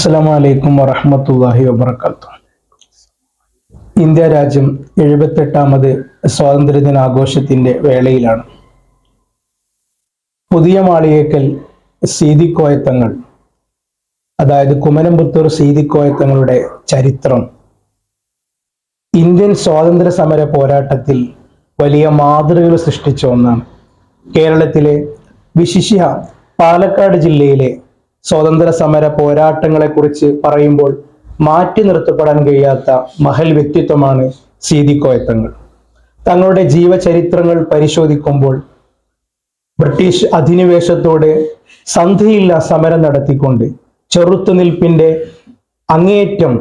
അസ്സലാമു അലൈക്കും വറഹ്മത്തുള്ളാഹി വബർക്കാത്തു ഇന്ത്യ രാജ്യം എഴുപത്തെട്ടാമത് സ്വാതന്ത്ര്യ ദിനാഘോഷത്തിന്റെ വേളയിലാണ്. പുതിയ മാളിയേക്കൽ സീതിക്കോയത്തങ്ങൾ അതായത് കുമരംപുത്തൂർ സീതിക്കോയത്തങ്ങളുടെ ചരിത്രം ഇന്ത്യൻ സ്വാതന്ത്ര്യ സമര പോരാട്ടത്തിൽ വലിയ മാതൃകകൾ സൃഷ്ടിച്ച ഒന്നാണ്. കേരളത്തിലെ വിശിഷ്യ പാലക്കാട് ജില്ലയിലെ സ്വാതന്ത്ര്യ സമര പോരാട്ടങ്ങളെ കുറിച്ച് പറയുമ്പോൾ മാറ്റി നിർത്തപ്പെടാൻ കഴിയാത്ത മഹൽ വ്യക്തിത്വമാണ് സീതിക്കോയത്തങ്ങൾ. തങ്ങളുടെ ജീവചരിത്രങ്ങൾ പരിശോധിക്കുമ്പോൾ ബ്രിട്ടീഷ് അധിനിവേശത്തോട് സന്ധിയില്ല സമരം നടത്തിക്കൊണ്ട് ചെറുത്തുനിൽപ്പിന്റെ അങ്ങേറ്റം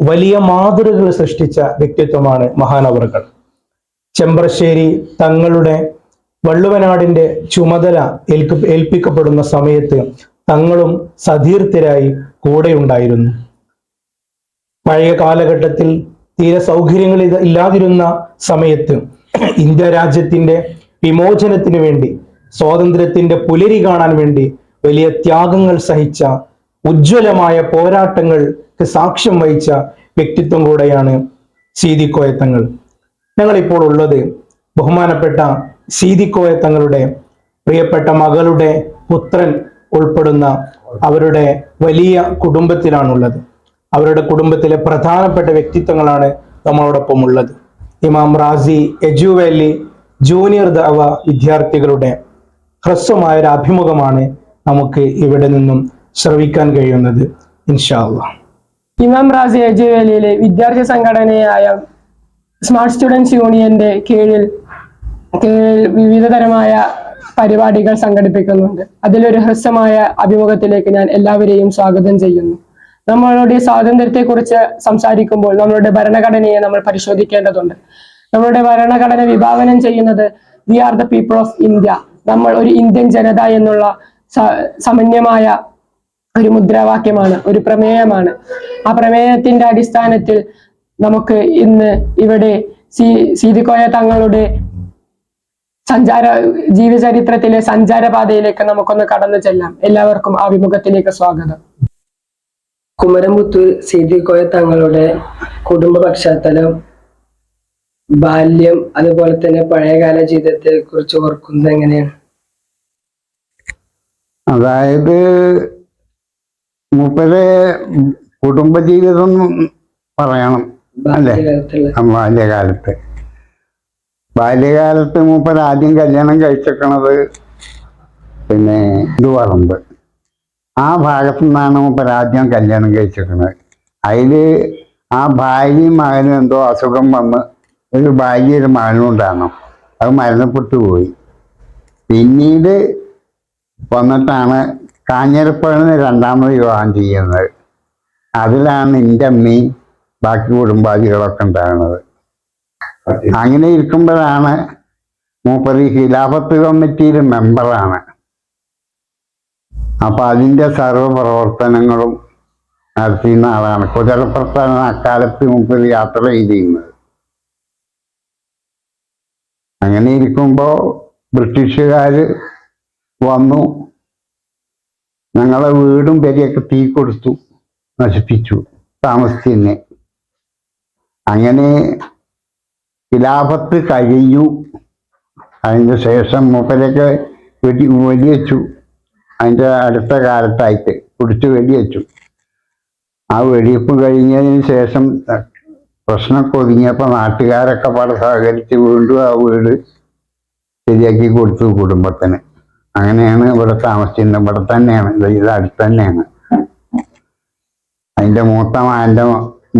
വലിയ മാതൃകകൾ സൃഷ്ടിച്ച വ്യക്തിത്വമാണ് മഹാനവറുകൾ. ചെമ്പ്രശ്ശേരി തങ്ങളുടെ വള്ളുവനാടിന്റെ ചുമതല ഏൽക്ക ഏൽപ്പിക്കപ്പെടുന്ന സമയത്ത് തങ്ങളും സതീർത്ഥരായി കൂടെയുണ്ടായിരുന്നു. പഴയ കാലഘട്ടത്തിൽ തീരെ സൗകര്യങ്ങൾ ഇല്ലാതിരുന്ന സമയത്ത് ഇന്ത്യ രാജ്യത്തിന്റെ വിമോചനത്തിന് വേണ്ടി സ്വാതന്ത്ര്യത്തിന്റെ പുലരി കാണാൻ വേണ്ടി വലിയ ത്യാഗങ്ങൾ സഹിച്ച ഉജ്ജ്വലമായ പോരാട്ടങ്ങൾക്ക് സാക്ഷ്യം വഹിച്ച വ്യക്തിത്വം കൂടെയാണ് സീതിക്കോയത്തങ്ങൾ. ഞങ്ങളിപ്പോൾ ഉള്ളത് ബഹുമാനപ്പെട്ട സീതിക്കോയത്തങ്ങളുടെ പ്രിയപ്പെട്ട മകളുടെ പുത്രൻ ഉൾപ്പെടുന്ന അവരുടെ വലിയ കുടുംബത്തിലാണുള്ളത്. അവരുടെ കുടുംബത്തിലെ പ്രധാനപ്പെട്ട വ്യക്തിത്വങ്ങളാണ് നമ്മളോടൊപ്പം ഉള്ളത് ഇമാം റാസി എജുവേലി ജൂനിയർ ദവ വിദ്യാർത്ഥികളുടെ ഹ്രസ്വമായ ഒരു അഭിമുഖമാണ് നമുക്ക് ഇവിടെ നിന്നും ശ്രവിക്കാൻ കഴിയുന്നത്. ഇൻഷാല്ല ഇമാം റാസി എജുവേലിയിലെ വിദ്യാർത്ഥി സംഘടനയായ സ്മാർട്ട് സ്റ്റുഡൻസ് യൂണിയന്റെ കീഴിൽ കീഴിൽ വിവിധതരമായ പരിപാടികൾ സംഘടിപ്പിക്കുന്നുണ്ട്. അതിലൊരു ഹ്രസ്വമായ അഭിമുഖത്തിലേക്ക് ഞാൻ എല്ലാവരെയും സ്വാഗതം ചെയ്യുന്നു. നമ്മളുടെ സ്വാതന്ത്ര്യത്തെക്കുറിച്ച് സംസാരിക്കുമ്പോൾ നമ്മളുടെ ഭരണഘടനയെ നമ്മൾ പരിശോധിക്കേണ്ടതുണ്ട്. നമ്മളുടെ ഭരണഘടന വിഭാവനം ചെയ്യുന്നത് we are the people of India നമ്മൾ ഒരു ഇന്ത്യൻ ജനത എന്നുള്ള സമന്യമായ ഒരു മുദ്രാവാക്യമാണ് ഒരു പ്രമേയമാണ്. ആ പ്രമേയത്തിന്റെ അടിസ്ഥാനത്തിൽ നമുക്ക് ഇന്ന് ഇവിടെ സി സീതിക്കോയ തങ്ങളുടെ സഞ്ചാര ജീവചരിത്രത്തിലെ സഞ്ചാരപാതയിലേക്ക് നമുക്കൊന്ന് കടന്നു ചെല്ലാം. എല്ലാവർക്കും അഭിമുഖത്തിലേക്ക് സ്വാഗതം. കുമരമുത്തു സീതിക്കോയ തങ്ങളുടെ കുടുംബ പശ്ചാത്തലം ബാല്യം അതുപോലെ തന്നെ പഴയകാല ജീവിതത്തെ കുറിച്ച് ഓർക്കുന്നത് എങ്ങനെയാണ്? അതായത് മൂപ്പരെ കുടുംബജീവിതം പറയണം അല്ലേ? ബാല്യകാലത്ത്. ബാല്യകാലത്ത് മൂപ്പര് ആദ്യം കല്യാണം കഴിച്ചേക്കണത് പിന്നെ ഇതുവറമ്പ് ആ ഭാഗത്തു നിന്നാണ് മൂപ്പര് ആദ്യം കല്യാണം കഴിച്ചേക്കണത്. അതിൽ ആ ഭാര്യയും മകനും എന്തോ അസുഖം വന്ന് ഒരു ഭാര്യ ഒരു മകനും ഉണ്ടാകണം അത് മരണപ്പെട്ടു പോയി. പിന്നീട് വന്നിട്ടാണ് കാഞ്ഞിരപ്പഴന് രണ്ടാമത് വിവാഹം ചെയ്യുന്നത്. അതിലാണ് എന്റെ അമ്മയും ബാക്കി കുടുംബാദികളൊക്കെ ഉണ്ടാകുന്നത്. അങ്ങനെ ഇരിക്കുമ്പോഴാണ് മൂപ്പര് ഖിലാഫത്ത് കമ്മിറ്റിയിൽ മെമ്പറാണ്. അപ്പൊ അതിന്റെ സർവപ്രവർത്തനങ്ങളും നടത്തിയുന്ന ആളാണ്. കുതിരപ്രസ്ഥാനം അക്കാലത്ത് മൂപ്പര് യാത്ര ചെയ്തിരുന്നത്. അങ്ങനെ ഇരിക്കുമ്പോൾ ബ്രിട്ടീഷുകാര് വന്നു. ഞങ്ങളെ വീടും പെരിയൊക്കെ തീ കൊടുത്തു. നശിപ്പിച്ചു. താമസിച്ചെന്നെ അങ്ങനെ ഖിലാഫത്ത് കഴിഞ്ഞു അതിന് ശേഷം മൂപ്പരൊക്കെ വെടി വെടിവെച്ചു. അതിന്റെ അടുത്ത കാലത്തായിട്ട് കുടിച്ച് വെടിവെച്ചു. ആ വെടിവെപ്പ് കഴിഞ്ഞതിന് ശേഷം പ്രശ്നമൊക്കെ ഒതുങ്ങിയപ്പോൾ നാട്ടുകാരൊക്കെ പല സഹകരിച്ച് വീണ്ടും ആ വീട് ശരിയാക്കി കൊടുത്തു കുടുംബത്തിന്. അങ്ങനെയാണ് ഇവിടെ താമസിക്കുന്നത് ഇവിടെ തന്നെയാണ്. ഇത് അടുത്ത് തന്നെയാണ്. അതിന്റെ മൂത്ത മാന്റെ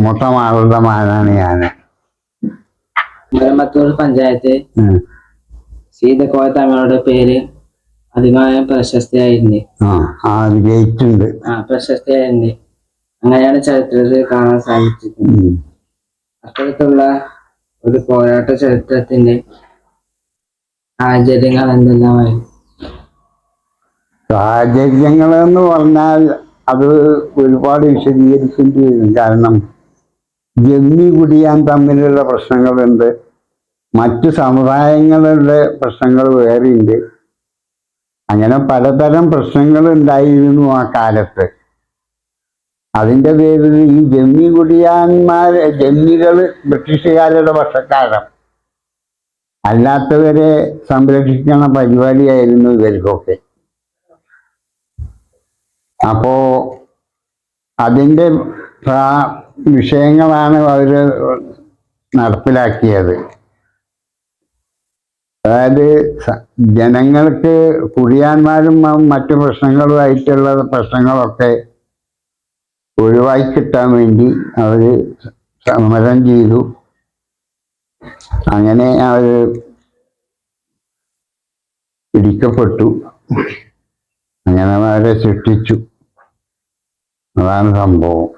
മൂത്ത മാളുടെ മാനാണ് ഞാൻ. കുമരമ്പത്തൂർ പഞ്ചായത്ത് സീതക്കോയ തങ്ങളുടെ പേര് അതിമായ പ്രശസ്തിയായിട്ടുണ്ട്. ആ വിജയിച്ചിട്ടുണ്ട് ആ പ്രശസ്തിയായിട്ടുണ്ട്. അങ്ങനെയാണ് ചരിത്രത്തിൽ കാണാൻ സാധിച്ചിട്ടുണ്ട് ഉം. അത്തരത്തിലുള്ള ഒരു പോരാട്ട ചരിത്രത്തിന്റെ സാഹചര്യങ്ങൾ എന്തെല്ലാമായി? സാഹചര്യങ്ങൾ എന്ന് പറഞ്ഞാൽ അത് ഒരുപാട് വിശദീകരിക്കേണ്ടി വരും. കാരണം ജന്മി കുടിയാൻ തമ്മിലുള്ള പ്രശ്നങ്ങളുണ്ട്. മറ്റു സമുദായങ്ങളുടെ പ്രശ്നങ്ങൾ വേറെയുണ്ട്. അങ്ങനെ പലതരം പ്രശ്നങ്ങൾ ഉണ്ടായിരുന്നു ആ കാലത്ത്. അതിന്റെ പേരിൽ ഈ ജന്മി കുടിയാന്മാർ ജന്മികൾ ബ്രിട്ടീഷുകാരുടെ പക്ഷക്കാരാണ് അല്ലാത്തവരെ സംരക്ഷിക്കുന്ന പരിപാടിയായിരുന്നു ഇവർക്കൊക്കെ. അപ്പോ അതിന്റെ പ്രാ- വിഷയങ്ങളാണ് അവർ നടപ്പിലാക്കിയത്. അതായത് ജനങ്ങൾക്ക് കുടിയാന്മാരും മറ്റു പ്രശ്നങ്ങളുമായിട്ടുള്ള പ്രശ്നങ്ങളൊക്കെ ഒഴിവാക്കി കിട്ടാൻ വേണ്ടി അവർ സമരം ചെയ്തു. അങ്ങനെ അവർ പിടിക്കപ്പെട്ടു. അങ്ങനെ അവരെ സൃഷ്ടിച്ചു. അതാണ് സംഭവം.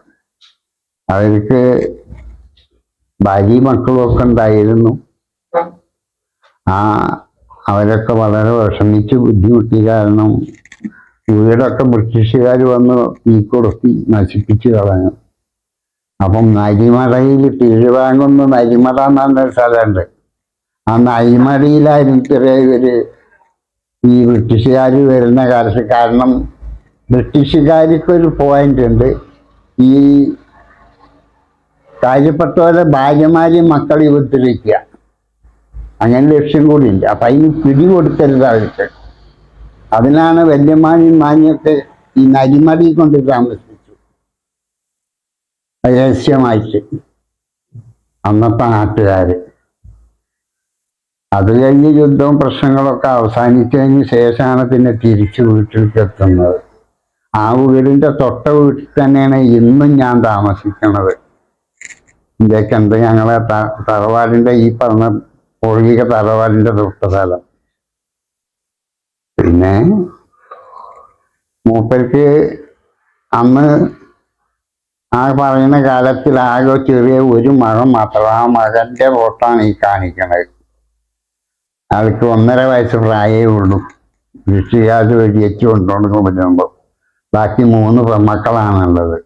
അവർക്ക് ഭാര്യയും മക്കളും ഒക്കെ ഉണ്ടായിരുന്നു. ആ. അവരൊക്കെ വളരെ വിഷമിച്ച് ബുദ്ധിമുട്ടി കാരണം വീടൊക്കെ ബ്രിട്ടീഷുകാർ വന്ന് ഈ കൊടുത്തി നശിപ്പിച്ച് കളഞ്ഞു. അപ്പം നരിമടയിൽ തിരുവാങ്കുന്ന് നരിമട എന്ന് പറഞ്ഞ സ്ഥലമുണ്ട്. ആ നരിമടയിലായിരുന്നു ചെറിയ ഇവർ ഈ ബ്രിട്ടീഷുകാർ വരുന്ന കാലത്ത്. കാരണം ബ്രിട്ടീഷുകാർക്കൊരു പോയിന്റ് ഉണ്ട്. ഈ കാര്യപ്പെട്ടവരെ ഭാര്യമാരെയും മക്കളെ ഉപദ്രവിക്കുക അങ്ങനെ ലക്ഷ്യം കൂടി അപ്പം അതിന് പിടി കൊടുക്കരുത് അവർക്ക്. അതിനാണ് വല്യമാനും മാനിയൊക്കെ ഈ നരിമടി കൊണ്ട് താമസിച്ചു രഹസ്യമായിട്ട്. അന്നത്തെ നാട്ടുകാര്. അത് കഴിഞ്ഞ് യുദ്ധവും പ്രശ്നങ്ങളൊക്കെ അവസാനിച്ചതിന് ശേഷമാണ് പിന്നെ തിരിച്ചു വീട്ടിലേക്ക് എത്തുന്നത്. ആ വീടിന്റെ തൊട്ട വീട്ടിൽ തന്നെയാണ് ഇന്നും ഞാൻ താമസിക്കുന്നത്. ഇതൊക്കെ ഉണ്ട് ഞങ്ങളെ തറവാടിന്റെ ഈ പറഞ്ഞ പൂർവിക തറവാടിന്റെ തൊട്ട സ്ഥലം പിന്നെ മൂപ്പർക്ക് അന്ന് ആ പറയുന്ന കാലത്തിൽ ആകെ ചെറിയ ഒരു മകൻ മാത്രം. ആ മകന്റെ ഫോട്ടാണ് ഈ കാണിക്കണത്. ആൾക്ക് ഒന്നര വയസ്സ് പ്രായേ ഉള്ളൂ. കൃഷിക്കാർ വെടിയേറ്റ് കൊണ്ടുകൊണ്ട് കൊണ്ടുവരുമ്പോൾ ബാക്കി മൂന്ന് പെൺമക്കളാണുള്ളത്.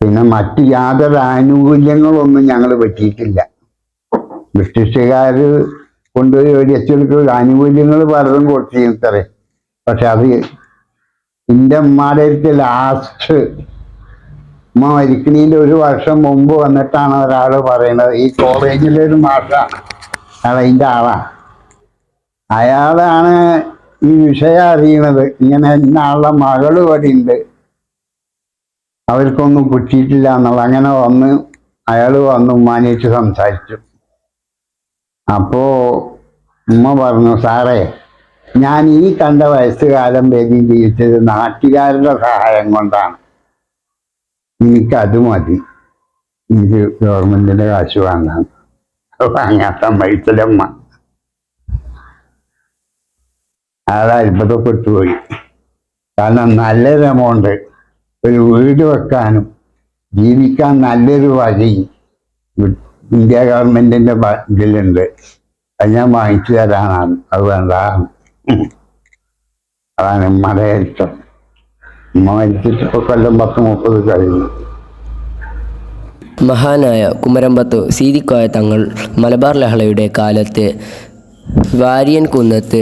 പിന്നെ മറ്റു യാതൊരു ആനുകൂല്യങ്ങളൊന്നും ഞങ്ങൾ പറ്റിയിട്ടില്ല ബ്രിട്ടീഷുകാർ കൊണ്ടുപോയി വെടിവെച്ചെടുക്കുന്ന ആനുകൂല്യങ്ങൾ പലതും കൊടുത്തിരുത്തറേ പക്ഷെ അത് എന്റെ അമ്മയുടെ ലാസ്റ്റ് അമ്മ മരിക്കണീന്റെ ഒരു വർഷം മുമ്പ് വന്നിട്ടാണ് ഒരാൾ പറയുന്നത് ഈ കോളേജിലെ ഒരു അയാൾ അതിന്റെ ആളാണ് അയാളാണ് ഈ വിഷയം അറിയണത്. ഇങ്ങനെ ഇന്ന മകൾ ഇവിടെ ഉണ്ട് അവർക്കൊന്നും കിട്ടിയിട്ടില്ല എന്നുള്ള അങ്ങനെ വന്ന് അയാൾ വന്ന് ഉമ്മാനേറ്റ് സംസാരിച്ചു. അപ്പോ ഉമ്മ പറഞ്ഞു സാറേ ഞാൻ ഈ കണ്ട വയസ്സുകാലം വേദി ജീവിച്ചത് നാട്ടുകാരുടെ സഹായം കൊണ്ടാണ്. എനിക്കത് മതി. എനിക്ക് ഗവൺമെന്റിന്റെ കാശ് വാങ്ങാൻ വാങ്ങാൻ സമ്മതിച്ചില്ലമ്മ അയാൾ അത്ഭുതപ്പെട്ടു പോയി. കാരണം നല്ലൊരു എമൗണ്ട് ഒരു വീട് വെക്കാനും ജീവിക്കാൻ നല്ലൊരു വഴി ഇന്ത്യ ഗവൺമെന്റിന്റെ ഇതിലുണ്ട്. അത് ഞാൻ വാങ്ങിച്ചു തരാനാണ്. അത് വേണ്ട. അതാണ് ഉമ്മയുടെ ഇഷ്ടം മരിച്ചിട്ട് കൊല്ലം പത്ത് മുപ്പത് കഴിഞ്ഞു. മഹാനായ കുമരമ്പത്ത് സീതിക്കോയ തങ്ങൾ മലബാർ ലഹളയുടെ കാലത്ത് വാര്യൻ കുന്നത്ത്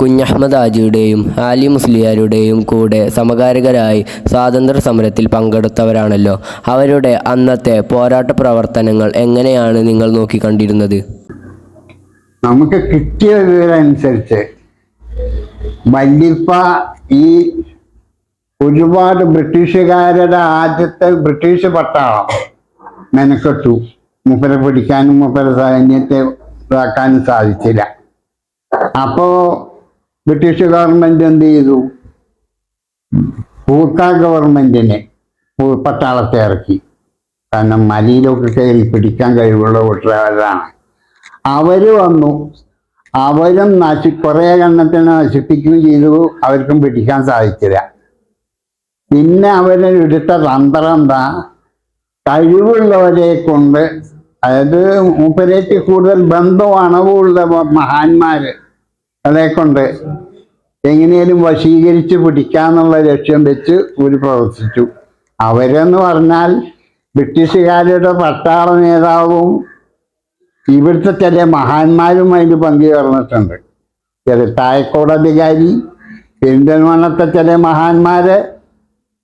കുഞ്ഞഹമ്മദ് ആജിയുടെയും ആലി മുസ്ലിയാരുടെയും കൂടെ സമകാലികരായി സ്വാതന്ത്ര്യ സമരത്തിൽ പങ്കെടുത്തവരാണല്ലോ. അവരുടെ അന്നത്തെ പോരാട്ട പ്രവർത്തനങ്ങൾ എങ്ങനെയാണ് നിങ്ങൾ നോക്കിക്കണ്ടിരുന്നത്? നമുക്ക് കിട്ടിയ വിവരമനുസരിച്ച് മല്ലിപ്പ ഈ ഒരുപാട് ബ്രിട്ടീഷുകാരുടെ ആദ്യത്തെ ബ്രിട്ടീഷ് പട്ടാളം മെനക്കെട്ടു. മുപ്പരെ പിടിക്കാനും മുപ്പര സൈന്യത്തെ ഇതാക്കാനും സാധിച്ചില്ല. അപ്പോ ബ്രിട്ടീഷ് ഗവൺമെന്റ് എന്ത് ചെയ്തു? കൂർക്ക ഗവൺമെന്റിനെ പട്ടാളത്തെ ഇറക്കി. കാരണം മലയിലൊക്കെ കയറി പിടിക്കാൻ കഴിവുള്ള കൂട്ടരാണ് അവർ വന്നു. അവരും നശി കുറെ എണ്ണത്തിനെ നശിപ്പിക്കുകയും ചെയ്തു. അവർക്കും പിടിക്കാൻ സാധിച്ചില്ല. പിന്നെ അവരെ എടുത്ത തന്ത്രം എന്താ? കഴിവുള്ളവരെ കൊണ്ട് അതായത് മൂപ്പരേക്ക് കൂടുതൽ മ- മഹാന്മാര്. അതെ കൊണ്ട് എങ്ങനെയും വശീകരിച്ച് പിടിക്കാന്നുള്ള ലക്ഷ്യം വെച്ച് ഒരു പ്രവർത്തിച്ചു. അവരെന്ന് പറഞ്ഞാൽ ബ്രിട്ടീഷുകാരുടെ പട്ടാള നേതാവും ഇവിടുത്തെ ചില മഹാന്മാരും അതിന് പങ്കുചേർന്നിട്ടുണ്ട്. ചില തായക്കോടധികാരി പെരിന്തൽമണ്ണത്തെ ചില മഹാന്മാര്.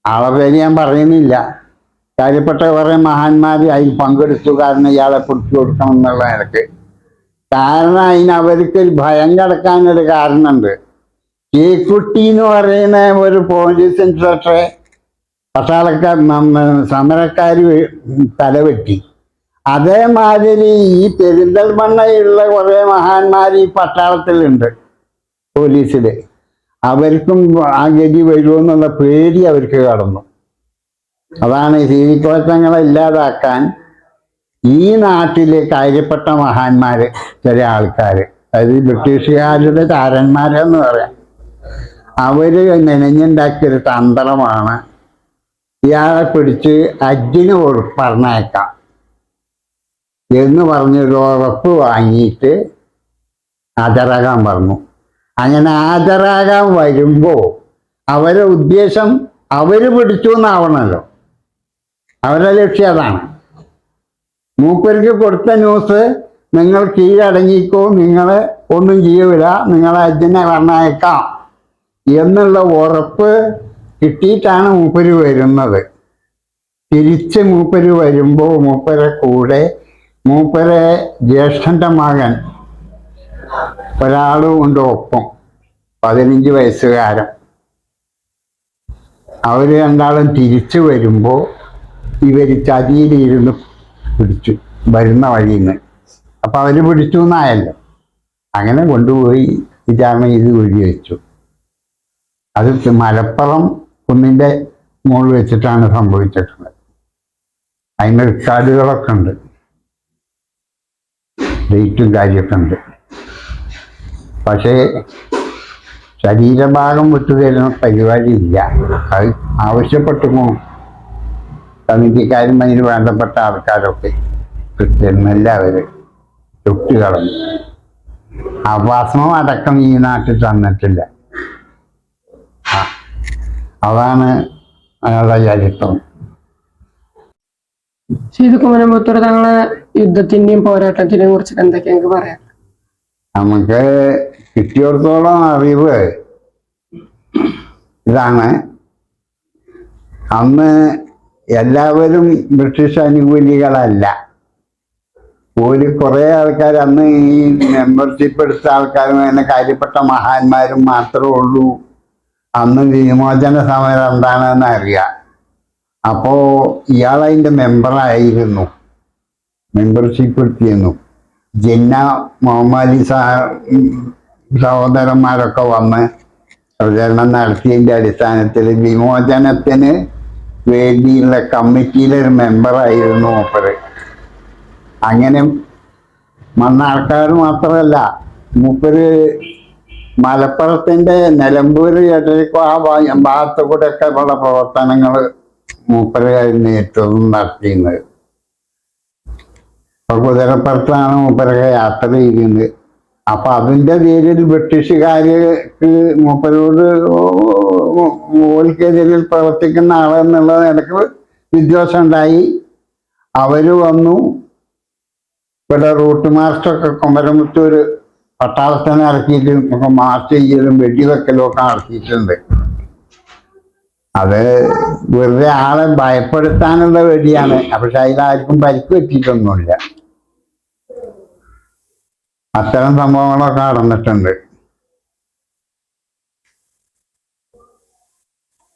അവരെ ഞാൻ പറയുന്നില്ല. കാര്യപ്പെട്ട കുറെ മഹാന്മാർ അതിൽ പങ്കെടുത്തു കാരണം ഇയാളെ പിടിച്ചു കൊടുക്കണം എന്നുള്ള എനിക്ക് കാരണം അതിന് അവർക്ക് ഒരു ഭയം കിടക്കാനൊരു കാരണമുണ്ട്. കേക്കുട്ടി എന്ന് പറയുന്ന ഒരു പോലീസ് ഇൻസ്പെക്ടറെ പട്ടാളക്കാർ സമരക്കാർ തലവെട്ടി. അതേമാതിരി ഈ പെരിന്തൽമണ്ണയുള്ള കുറെ മഹാന്മാർ ഈ പട്ടാളത്തിലുണ്ട് പോലീസിൽ അവർക്കും ആ ഗതി വരുമെന്നുള്ള പേടി അവർക്ക് കടന്നു. അതാണ് ഈ സീനിക്കോച്ചങ്ങളെ ഇല്ലാതാക്കാൻ ഈ നാട്ടിലെ കാര്യപ്പെട്ട മഹാന്മാര് ചില ആൾക്കാര്. അതായത് ബ്രിട്ടീഷുകാരുടെ താരന്മാരെന്ന് പറയാം. അവർ നെനഞ്ഞുണ്ടാക്കിയൊരു തന്ത്രമാണ് ഇയാളെ പിടിച്ച് അജ്ജിന് പറഞ്ഞേക്കാം എന്ന് പറഞ്ഞൊരു ഉറപ്പ് വാങ്ങിയിട്ട് ഹാജരാകാൻ പറഞ്ഞു. അങ്ങനെ ഹാജരാകാൻ വരുമ്പോ അവരെ ഉദ്ദേശം അവർ പിടിച്ചു എന്നാവണല്ലോ അവരുടെ ലക്ഷ്യം അതാണ്. മൂപ്പർക്ക് കൊടുത്ത ന്യൂസ് നിങ്ങൾ കീഴടങ്ങിക്കോ നിങ്ങൾ ഒന്നും ചെയ്യൂല നിങ്ങളെ അജ്ജനെ പറഞ്ഞേക്കാം എന്നുള്ള ഉറപ്പ് കിട്ടിയിട്ടാണ് മൂപ്പര് വരുന്നത്. തിരിച്ച് മൂപ്പര് വരുമ്പോൾ മൂപ്പരെ കൂടെ മൂപ്പരെ ജ്യേഷ്ഠന്റെ മകൻ ഒരാളും ഉണ്ട് ഒപ്പം പതിനഞ്ച് വയസ്സുകാരൻ. അവർ രണ്ടാളും തിരിച്ചു വരുമ്പോ ഇവർ ചതിയിലിരുന്ന് പിടിച്ചു വരുന്ന വഴിയിൽ നിന്ന് അപ്പൊ അവർ പിടിച്ചു എന്നായല്ലോ. അങ്ങനെ കൊണ്ടുപോയി ചെയ്ത് വെടി വെച്ചു. അത് മലപ്പുറം കുന്നിന്റെ മുകളിൽ വെച്ചിട്ടാണ് സംഭവിച്ചിട്ടുള്ളത്. അതിന്റെ റെക്കാർഡുകളൊക്കെ ഉണ്ട്. ഡേറ്റും കാര്യമൊക്കെ ഉണ്ട്. പക്ഷേ ശരീരഭാഗം വിട്ടുതരുന്ന പരിപാടി ഇല്ല. അത് ആവശ്യപ്പെട്ടുമോ? കമ്മിറ്റിക്കാരും അതിന് വേണ്ടപ്പെട്ട ആൾക്കാരൊക്കെ എല്ലാവരും അവർ ചുട്ടി കളഞ്ഞു. അടക്കം ഈ നാട്ടിൽ തന്നിട്ടില്ല. അതാണ് അയാളുടെ ചരിത്രം. ഷീദ് കുമരമ്പത്തൂർ തങ്ങളെ യുദ്ധത്തിന്റെയും പോരാട്ടത്തിനെയും കുറിച്ചിട്ട് എന്തൊക്കെയാ എനിക്ക് പറയാം നമുക്ക് കിട്ടിയോടത്തോളം അറിവ് ഇതാണ്. അന്ന് എല്ലാവരും ബ്രിട്ടീഷ് അനുകൂലികളല്ല. ഒരു കുറെ ആൾക്കാർ അന്ന് ഈ മെമ്പർഷിപ്പ് എടുത്ത ആൾക്കാരും അങ്ങനെ കാര്യപ്പെട്ട മഹാന്മാരും മാത്രമേ ഉള്ളൂ. അന്ന് വിമോചന സമരം എന്താണെന്ന് അറിയാം. അപ്പോ ഇയാൾ അതിന്റെ മെമ്പറായിരുന്നു മെമ്പർഷിപ്പ് എടുത്തിരുന്നു. ജിന്ന മുഹമ്മദ് സഹോദരന്മാരൊക്കെ വന്ന് പ്രചരണം നടത്തിയതിന്റെ അടിസ്ഥാനത്തിൽ വിമോചനത്തിന് വേണ്ടിയുള്ള കമ്മിറ്റിയിലെ ഒരു മെമ്പറായിരുന്നു മൂപ്പര്. അങ്ങനെ ആൾക്കാർ മാത്രമല്ല മൂപ്പര് മലപ്പുറത്തിന്റെ നിലമ്പൂര് എടരിക്കോ ആ ഭാഗത്ത് കൂടെ ഒക്കെ ഉള്ള പ്രവർത്തനങ്ങൾ മൂപ്പര് നേതൃത്വം നടത്തിയിരുന്നത്. ഇപ്പൊ കുതിരപ്പുറത്താണ് മൂപ്പരൊക്കെ യാത്ര ചെയ്യുന്നത്. അപ്പൊ അതിന്റെ പേരിൽ ബ്രിട്ടീഷുകാർക്ക് മൂപ്പരോട് മോൾക്കെതിരിൽ പ്രവർത്തിക്കുന്ന ആളെന്നുള്ള നിലയ്ക്ക് വിദ്വേഷം ഉണ്ടായി. അവർ വന്നു. ഇവിടെ റൂട്ട് മാർച്ചൊക്കെ കൊമ്പരമുത്തൂര് പട്ടാളത്തിനെ ഇറക്കിയിട്ട് ഒക്കെ മാർച്ച് ചെയ്യലും വെടിവെക്കലും ഒക്കെ നടത്തിയിട്ടുണ്ട്. അത് വെറുതെ ആളെ ഭയപ്പെടുത്താനുള്ള വെടിയാണ്. പക്ഷെ അതിലാർക്കും പരിക്ക് പറ്റിയിട്ടൊന്നുമില്ല. അത്തരം സംഭവങ്ങളൊക്കെ നടന്നിട്ടുണ്ട്.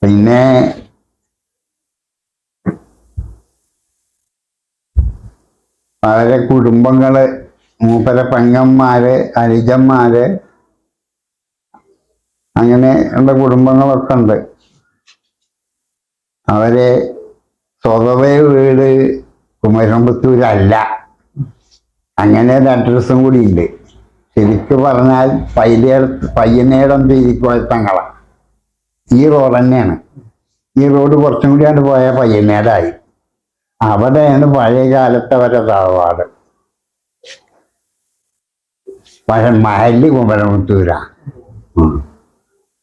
പിന്നെ വളരെ കുടുംബങ്ങൾ മൂപ്പര പെങ്ങന്മാര് അരിജന്മാര് അങ്ങനെ ഉള്ള കുടുംബങ്ങളൊക്കെ ഉണ്ട്. അവരെ സ്വതവേ വീട് കുമരമ്പത്തൂരല്ല. അങ്ങനെ അഡ്രസ്സും കൂടി ഉണ്ട്. ശരിക്ക് പറഞ്ഞാൽ പയ്യേ പയ്യനേടം തിരിക്കുവത്തങ്ങളാണ് ഈ റോഡ് തന്നെയാണ്. ഈ റോഡ് കുറച്ചും കൂടി അങ്ങോട്ട് പോയാൽ പയ്യനേടായി. അവിടെയാണ് പഴയ കാലത്തെ വരെ തറവാട്. പക്ഷെ മഹൽ കുമരമുത്തൂര.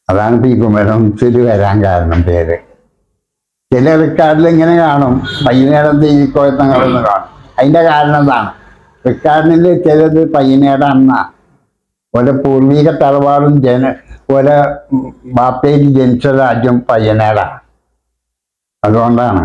അതാണ് ഇപ്പം ഈ കുമരമുത്തൂര് വരാൻ കാരണം പേര്. ചില റെക്കാർഡിൽ ഇങ്ങനെ കാണും. പയ്യനേടം തിരിക്കോയത്തങ്ങളെന്ന് കാണും. അതിന്റെ കാരണം എന്താണ്? റെക്കാർഡിൽ ചിലത് അണ്ണ ഓലെ പൂർവിക തറവാടും ജന ഓലെ ബാപ്പയിൽ ജനിച്ച രാജ്യം പയ്യനേടാ. അതുകൊണ്ടാണ്.